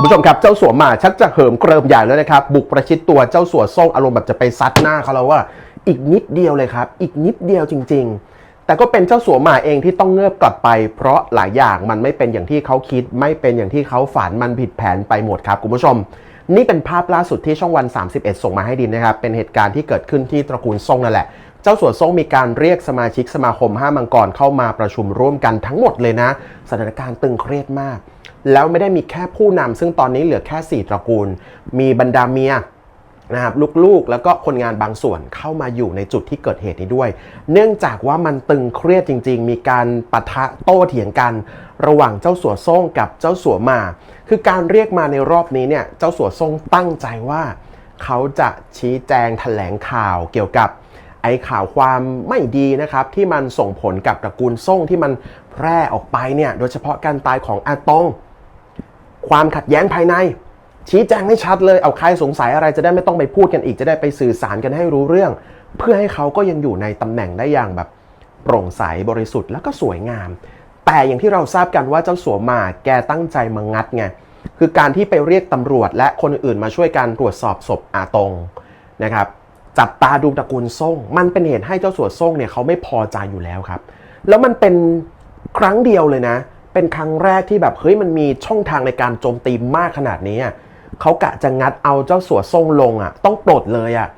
คุณผู้ชมครับ เจ้าสัวหมาชักจะเหิมเกริมใหญ่แล้วนะครับ บุกประชิดตัวเจ้าสัวส่งอารมณ์แบบจะไปซัดหน้าเขาแล้วว่า อีกนิดเดียวเลยครับ อีกนิดเดียวจริง ๆ แต่ก็เป็นเจ้าสัวหมาเองที่ต้องเงือบกลับไป เพราะหลายอย่างมันไม่เป็นอย่างที่เขาคิด ไม่เป็นอย่างที่เขาฝันมันผิดแผนไปหมดครับคุณผู้ชม นี่เป็นภาพล่าสุดที่ช่องวัน 31 ส่งมาให้ดินนะครับเป็นเหตุการณ์ที่เกิดขึ้นที่ตระกูลซ่งนั่นแหละ จ้าสัวซ่งมีการเรียกสมาชิกสมาคมห้ามังกรเข้ามาประชุมร่วมกันทั้งหมดเลยนะ สถานการณ์ตึงเครียดมาก แล้วไม่ได้มีแค่ผู้นำซึ่งตอนนี้เหลือแค่ 4 ตระกูล มีบรรดาเมียนะครับลูกๆ แล้วก็คนงานบางส่วนเข้ามาอยู่ในจุดที่เกิดเหตุนี้ด้วย เนื่องจากว่ามันตึงเครียดจริง ๆ มีการปะทะโต้เถียงกัน ระหว่างเจ้าสัวซ่งกับเจ้าสัวมา คือการเรียกมาในรอบนี้เนี่ยเจ้าสัวซ่งตั้งใจว่า เขาจะชี้แจงแถลงข่าวเกี่ยวกับ อ้ข่าวความไม่ดีนะครับที่มันส่งผลกับตระกูลซ่งที่มันแพร่ออกไปเนี่ยโดยเฉพาะการตายของอาตง ความขัดแย้งภายใน ชี้แจงให้ชัดเลยเอาใครสงสัยอะไรจะได้ไม่ต้องไปพูดกันอีกจะได้ไปสื่อสารกันให้รู้เรื่อง เพื่อให้เขาก็ยังอยู่ในตำแหน่งได้อย่างแบบโปร่งใสบริสุทธิ์แล้วก็สวยงาม แต่อย่างที่เราทราบกันว่าเจ้าสัวมาแกตั้งใจมางัดไงคือการที่ไปเรียกตำรวจและคนอื่นมาช่วยกันตรวจสอบศพอาตงนะครับ จับตาดูตระกูลซ่ง มันเป็นเหตุให้เจ้าสัวซ่งเนี่ยเขาไม่พอใจอยู่แล้วครับ แล้วมันเป็นครั้งเดียวเลยนะ เป็นครั้งแรกที่แบบเฮ้ยมันมีช่องทางในการโจมตีมากขนาดนี้เขากะจะงัดเอาเจ้าสัวซ่งลงอะ ต้องปลดเลยอะ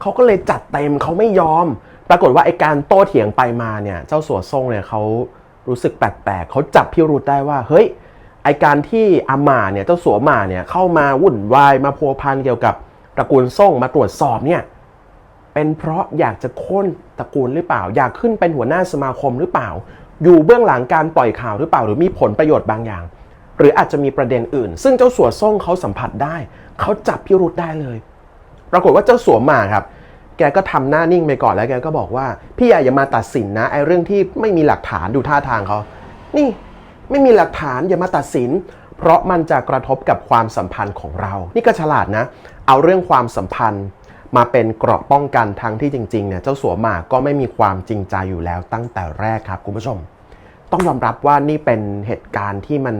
เขาก็เลยจัดเต็มเขาไม่ยอม ปรากฏว่าไอการโต้เถียงไปมาเนี่ยเจ้าสัวซ่งเนี่ยเขารู้สึกแปลกๆเขาจับพิรุธได้ว่าเฮ้ยไอการที่อามาเนี่ยเจ้าสัวมาเนี่ยเข้ามาวุ่นวายมาพัวพันเกี่ยวกับตระกูลซ่งมาตรวจสอบเนี่ย เป็นเพราะอยากจะโค่นตระกูลหรือเปล่า อยากขึ้นเป็นหัวหน้าสมาคมหรือเปล่า อยู่เบื้องหลังการปล่อยข่าวหรือเปล่า หรือมีผลประโยชน์บางอย่าง หรืออาจจะมีประเด็นอื่น ซึ่งเจ้าสัวซ่งเขาสัมผัสได้ เขาจับพิรุธได้เลย ปรากฏว่าเจ้าสัวมาครับ แกก็ทำหน้านิ่งไปก่อนแล้วแกก็บอกว่าพี่ใหญ่อย่ามาตัดสินนะไอ้เรื่องที่ไม่มีหลักฐานดูท่าทางเขานี่ไม่มีหลักฐานอย่ามาตัดสิน เพราะมันจะกระทบกับความสัมพันธ์ของเรา นี่ก็ฉลาดนะ เอาเรื่องความสัมพันธ์ มาเป็นเกราะป้องกันทั้งที่จริงๆเนี่ยเจ้าสัวหมากก็ไม่มีความจริงใจอยู่แล้วตั้งแต่แรกครับคุณผู้ชม ต้องยอมรับว่านี่เป็นเหตุการณ์ที่มัน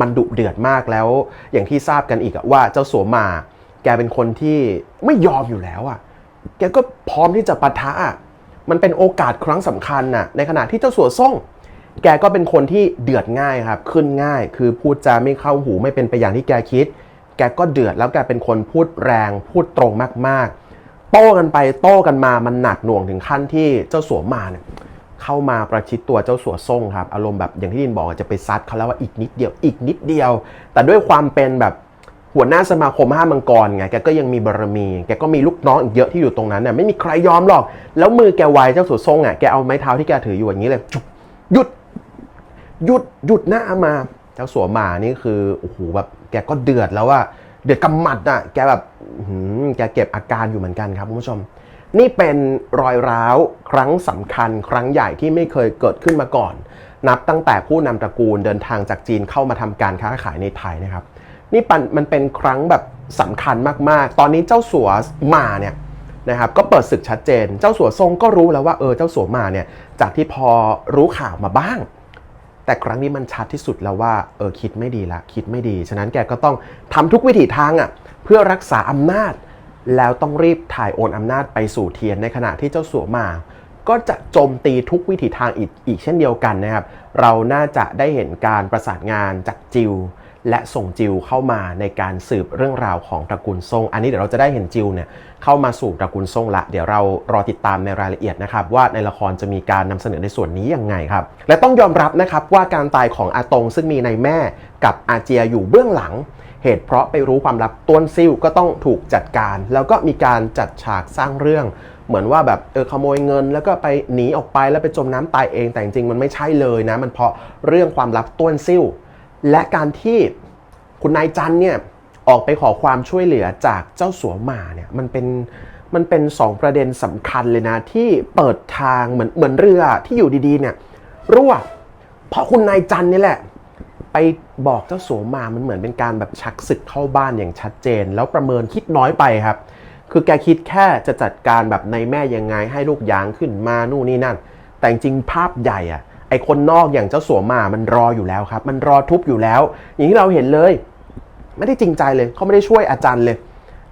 มันดุเดือดมากแล้ว อย่างที่ทราบกันอีกว่าเจ้าสัวหมาแกเป็นคนที่ไม่ยอมอยู่แล้วอะแกก็พร้อมที่จะปะทะอะมันเป็นโอกาสครั้งสำคัญน่ะในขณะที่เจ้าสัวซ่ง แกก็เป็นคนที่เดือดง่ายครับ ขึ้นง่าย คือพูดจาไม่เข้าหูไม่เป็นไปอย่างที่แกคิด กก็เดือดแล้วแกเป็นคนพูดแรงพูดตรงมากๆ โต้กันไปโต้กันมามันหนักหน่วงถึงขั้นที่เจ้าสัวมาเนี่ยเข้ามาประชิดตัวเจ้าสัวซ่งครับ อารมณ์แบบอย่างที่ดินบอกจะไปซัดเขาแล้วว่าอีกนิดเดียวอีกนิดเดียว แต่ด้วยความเป็นแบบหัวหน้าสมาคมห้ามังกรไงแกก็ยังมีบารมี แกก็มีลูกน้องอีกเยอะที่อยู่ตรงนั้นเนี่ยไม่มีใครยอมหรอก แล้วมือแกไวเจ้าสัวซ่งอะแกเอาไม้เท้าที่แกถืออยู่อย่างนี้เลยจุ๊บหยุดหยุดหยุดหน้ามา เจ้าสัวหมานี่คือโอ้โหแบบ แกก็เดือดแล้วว่าเดือดกำหมัดอะแกแบบหือแกเก็บอาการอยู่เหมือนกันครับคุณผู้ชม นี่เป็นรอยร้าวครั้งสำคัญ ครั้งใหญ่ที่ไม่เคยเกิดขึ้นมาก่อน นับตั้งแต่ผู้นำตระกูลเดินทางจากจีนเข้ามาทำการค้าขายในไทยนะครับนี่ปันมันเป็นครั้งแบบสำคัญมากๆ ตอนนี้เจ้าสัวมาเนี่ยนะครับก็เปิดศึกชัดเจน เจ้าสัวทรงก็รู้แล้วว่าเออเจ้าสัวมาเนี่ยจากที่พอรู้ข่าวมาบ้าง แต่ครั้งนี้มันชัดที่สุดแล้วว่าเออคิดไม่ดีละคิดไม่ดี ฉะนั้นแกก็ต้องทำทุกวิถีทางอะเพื่อรักษาอำนาจ แล้วต้องรีบถ่ายโอนอำนาจไปสู่เทียนในขณะที่เจ้าสัวมา ก็จะโจมตีทุกวิถีทางอีกอีกเช่นเดียวกันนะครับ เราน่าจะได้เห็นการประสานงานจากจิว และส่งจิวเข้ามาในการสืบเรื่องราวของตระกูลซ่ง อันนี้เดี๋ยวเราจะได้เห็นจิวเนี่ยเข้ามาสู่ตระกูลซ่งละ เดี๋ยวเรารอติดตามในรายละเอียดนะครับว่าในละครจะมีการนำเสนอในส่วนนี้ยังไงครับ และต้องยอมรับนะครับว่าการตายของอาตงซึ่งมีในแม่กับอาเจียอยู่เบื้องหลัง เหตุเพราะไปรู้ความลับต้วนซิ่วก็ต้องถูกจัดการ แล้วก็มีการจัดฉากสร้างเรื่องเหมือนว่าแบบเออขโมยเงิน แล้วก็ไปหนีออกไปแล้วไปจมน้ำตายเองแต่จริงๆมันไม่ใช่เลยนะ มันเพราะเรื่องความลับต้วนซิ่ว และการที่คุณนายจันเนี่ยออกไปขอความช่วยเหลือจากเจ้าสัวหมาเนี่ยมันเป็นมันเป็นสองประเด็นสำคัญเลยนะที่เปิดทางเหมือนเหมือนเรือที่อยู่ดีๆเนี่ยรั่วเพราะคุณนายจันนี่แหละ ไปบอกเจ้าสัวหมามันเหมือนเป็นการแบบชักศึกเข้าบ้านอย่างชัดเจน แล้วประเมินคิดน้อยไปครับ คือแกคิดแค่จะจัดการแบบในแม่ยังไงให้ลูกยางขึ้นมานู่นนี่นั่น แต่จริงภาพใหญ่อะ ไอคนนอกอย่างเจ้าสัวหมามันรออยู่แล้วครับ มันรอทุบอยู่แล้ว อย่างที่เราเห็นเลย ไม่ได้จริงใจเลย เขาไม่ได้ช่วยอาจารย์เลย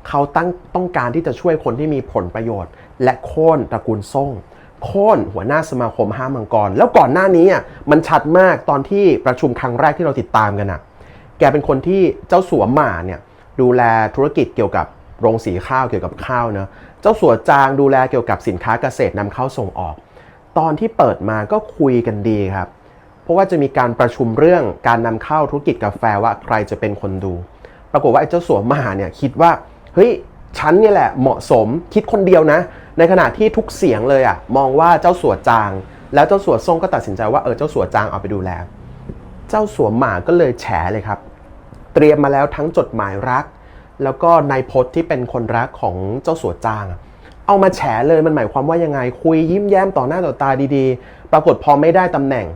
เขาตั้งต้องการที่จะช่วยคนที่มีผลประโยชน์ และโค่นตระกูลส่งโค่นหัวหน้าสมาคมห้ามังกร แล้วก่อนหน้านี้อะมันชัดมากตอนที่ประชุมครั้งแรกที่เราติดตามกันอะ แกเป็นคนที่เจ้าสัวหมาเนี่ยดูแลธุรกิจเกี่ยวกับโรงสีข้าวเกี่ยวกับข้าวเนะเจ้าสัวจางดูแลเกี่ยวกับสินค้าเกษตรนำเข้าส่งออก ตอนที่เปิดมาก็คุยกันดีครับ เพราะว่าจะมีการประชุมเรื่องการนำเข้าธุรกิจกาแฟว่าใครจะเป็นคนดู ปรากฏว่าไอ้เจ้าสัวหมาเนี่ยคิดว่าเฮ้ยฉันนี่แหละเหมาะสมคิดคนเดียวนะ ในขณะที่ทุกเสียงเลยอะมองว่าเจ้าสัวจาง แล้วเจ้าสัวซ่งก็ตัดสินใจว่าเออเจ้าสัวจางเอาไปดูแล เจ้าสัวหมาก็เลยแฉเลยครับ เตรียมมาแล้วทั้งจดหมายรัก แล้วก็นายพจน์ที่เป็นคนรักของเจ้าสัวจางอะ เอามาแฉเลยมันหมายความว่ายังไง คุยยิ้มแย้มต่อหน้าต่อตาดีๆ ปรากฏพอไม่ได้ตำแหน่ง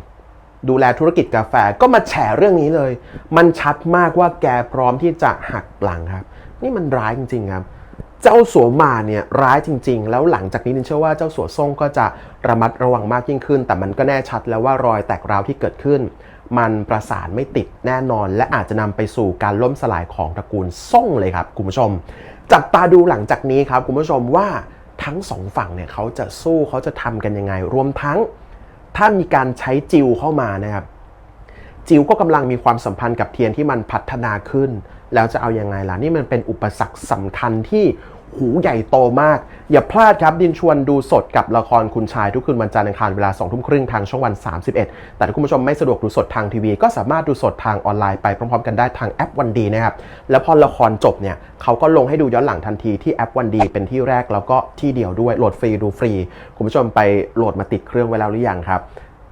ดูแลธุรกิจกาแฟก็มาแฉเรื่องนี้เลย มันชัดมากว่าแกพร้อมที่จะหักหลังครับ นี่มันร้ายจริง ๆ ครับ เจ้าสัวมาเนี่ยร้ายจริง ๆ แล้วหลังจากนี้นินเชื่อว่าเจ้าสัวซ่งก็จะระมัดระวังมากยิ่งขึ้น แต่มันก็แน่ชัดแล้วว่ารอยแตกร้าวที่เกิดขึ้น มันประสานไม่ติดแน่นอน และอาจจะนำไปสู่การล่มสลายของตระกูลซ่งเลยครับคุณผู้ชม จับตาดูหลังจากนี้ครับคุณผู้ชมว่า ทั้งสองฝั่งเนี่ยเขาจะสู้เขาจะทำกันยังไง รวมทั้งถ้ามีการใช้จิวเข้ามานะครับจิวก็กำลังมีความสัมพันธ์กับเทียนที่มันพัฒนาขึ้น แล้วจะเอายังไงล่ะ นี่มันเป็นอุปสรรคสำคัญที่ หูใหญ่โตมาก อย่าพลาดครับดินชวนดูสดกับละครคุณชายทุกคืนวันจันทร์อังคารเวลา2ทุ่มครึ่งทางช่องวัน 31 แต่ถ้าคุณผู้ชมไม่สะดวกดูสดทางทีวี ก็สามารถดูสดทางออนไลน์ไปพร้อมๆ กันได้ทางแอปวันดีนะครับ แล้วพอละครจบเนี่ยเขาก็ลงให้ดูย้อนหลังทันทีที่แอปวันดีเป็นที่แรกแล้วก็ที่เดียวด้วยโหลดฟรีดูฟรี คุณผู้ชมไปโหลดมาติดเครื่องไว้แล้วหรือยังครับ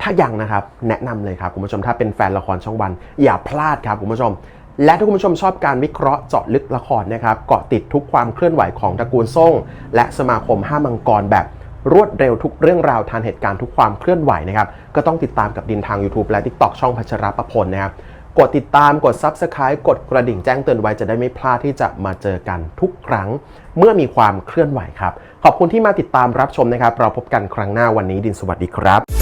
ถ้ายังนะครับแนะนำเลยครับคุณผู้ชมถ้าเป็นแฟนละครช่องวัน อย่าพลาดครับคุณผู้ชม และถ้าคุณผู้ชมชอบการวิเคราะห์เจาะลึกละครนะครับเกาะติดทุกความเคลื่อนไหวของตระกูลส่ง และสมาคมห้ามังกรแบบรวดเร็วทุกเรื่องราวทันเหตุการณ์ทุกความเคลื่อนไหวนะครับก็ต้องติดตามกับดินทาง YouTube และ TikTok ช่องพัชรประพลนะครับกดติดตามกด Subscribe กดกระดิ่งแจ้งเตือนไว้จะได้ไม่พลาดที่จะมาเจอกันทุกครั้ง เมื่อมีความเคลื่อนไหวครับ ขอบคุณที่มาติดตามรับชมนะครับ เราพบกันครั้งหน้าวันนี้ดินสวัสดีครับ